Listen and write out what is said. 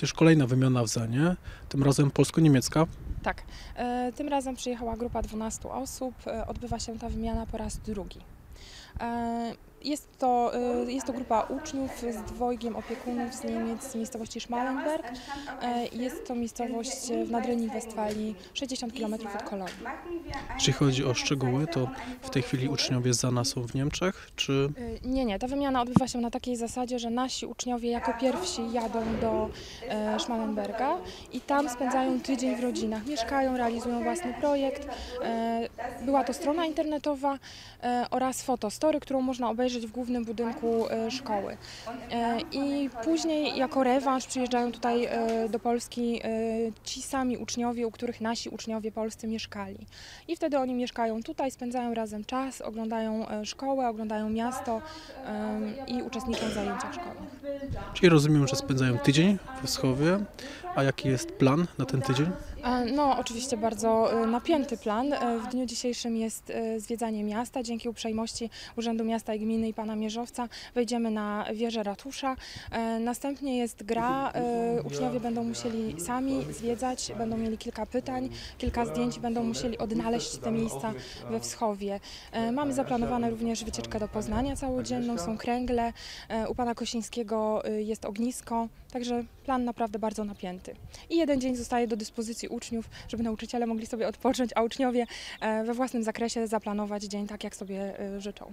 To kolejna wymiana w Zenie, tym razem polsko-niemiecka. Tak, e, tym razem przyjechała grupa 12 osób. E, Odbywa się ta wymiana po raz drugi. E, Jest to, e, jest to grupa uczniów z dwojgiem opiekunów z Niemiec z miejscowości Schmalenberg. E, Jest to miejscowość w Nadrenii Westfalii, 60 km od Kolonii. Jeśli chodzi o szczegóły, to w tej chwili uczniowie z Zana są w Niemczech, czy Nie, nie, ta wymiana odbywa się na takiej zasadzie, że nasi uczniowie jako pierwsi jadą do Schmalenberga i tam spędzają tydzień w rodzinach, mieszkają, realizują własny projekt. Była to strona internetowa oraz fotostory, którą można obejrzeć w głównym budynku e, szkoły. E, I później jako rewanż przyjeżdżają tutaj e, do Polski ci sami uczniowie, u których nasi uczniowie polscy mieszkali. I wtedy oni mieszkają tutaj, spędzają razem czas, oglądają szkołę, oglądają miasto i uczestniczą w zajęciach szkolnych. czyli rozumiem, że spędzają tydzień w Wschowie, a jaki jest plan na ten tydzień? E, No, oczywiście bardzo e, napięty plan. E, W dniu dzisiejszym jest zwiedzanie miasta. Dzięki uprzejmości Urzędu Miasta i Gminy i Pana Mierzowca wejdziemy na wieżę ratusza. Następnie jest gra. Uczniowie będą musieli sami zwiedzać, będą mieli kilka pytań, kilka zdjęć, będą musieli odnaleźć te miejsca we Wschowie. Mamy zaplanowane również wycieczkę do Poznania całodzienną, są kręgle. U Pana Kosińskiego jest ognisko, także plan naprawdę bardzo napięty. I jeden dzień zostaje do dyspozycji uczniów, żeby nauczyciele mogli sobie odpocząć, a uczniowie e, we własnym zakresie zaplanować dzień tak, jak sobie e, życzą.